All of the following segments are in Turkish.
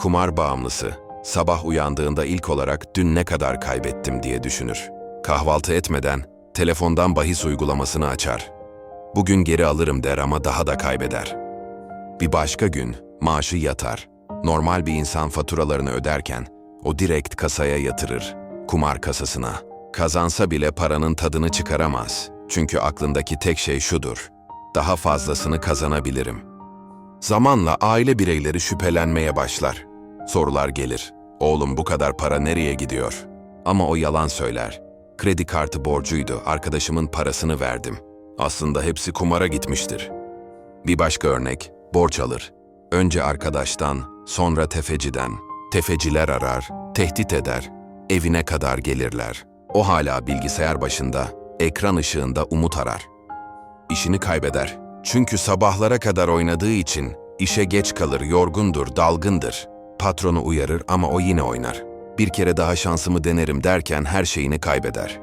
kumar bağımlısı sabah uyandığında ilk olarak dün ne kadar kaybettim diye düşünür. Kahvaltı etmeden telefondan bahis uygulamasını açar. Bugün geri alırım der ama daha da kaybeder. Bir başka gün maaşı yatar. Normal bir insan faturalarını öderken o direkt kasaya yatırır, kumar kasasına. Kazansa bile paranın tadını çıkaramaz. Çünkü aklındaki tek şey şudur. Daha fazlasını kazanabilirim. Zamanla aile bireyleri şüphelenmeye başlar. Sorular gelir. Oğlum bu kadar para nereye gidiyor? Ama o yalan söyler. Kredi kartı borcuydu, arkadaşımın parasını verdim. Aslında hepsi kumara gitmiştir. Bir başka örnek, borç alır. Önce arkadaştan, sonra tefeciden. Tefeciler arar, tehdit eder. Evine kadar gelirler. O hala bilgisayar başında, ekran ışığında umut arar. İşini kaybeder. Çünkü sabahlara kadar oynadığı için işe geç kalır, yorgundur, dalgındır. Patronu uyarır ama o yine oynar. Bir kere daha şansımı denerim derken her şeyini kaybeder.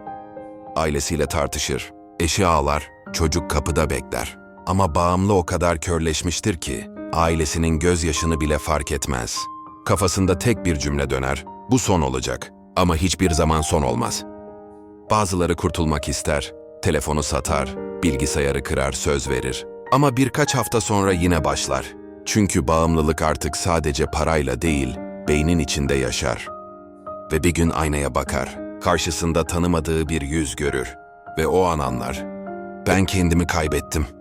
Ailesiyle tartışır, eşi ağlar, çocuk kapıda bekler. Ama bağımlı o kadar körleşmiştir ki ailesinin gözyaşını bile fark etmez. Kafasında tek bir cümle döner, bu son olacak ama hiçbir zaman son olmaz. Bazıları kurtulmak ister, telefonu satar, bilgisayarı kırar, söz verir. Ama birkaç hafta sonra yine başlar. Çünkü bağımlılık artık sadece parayla değil, beynin içinde yaşar. Ve bir gün aynaya bakar, karşısında tanımadığı bir yüz görür ve o an anlar. Ben kendimi kaybettim.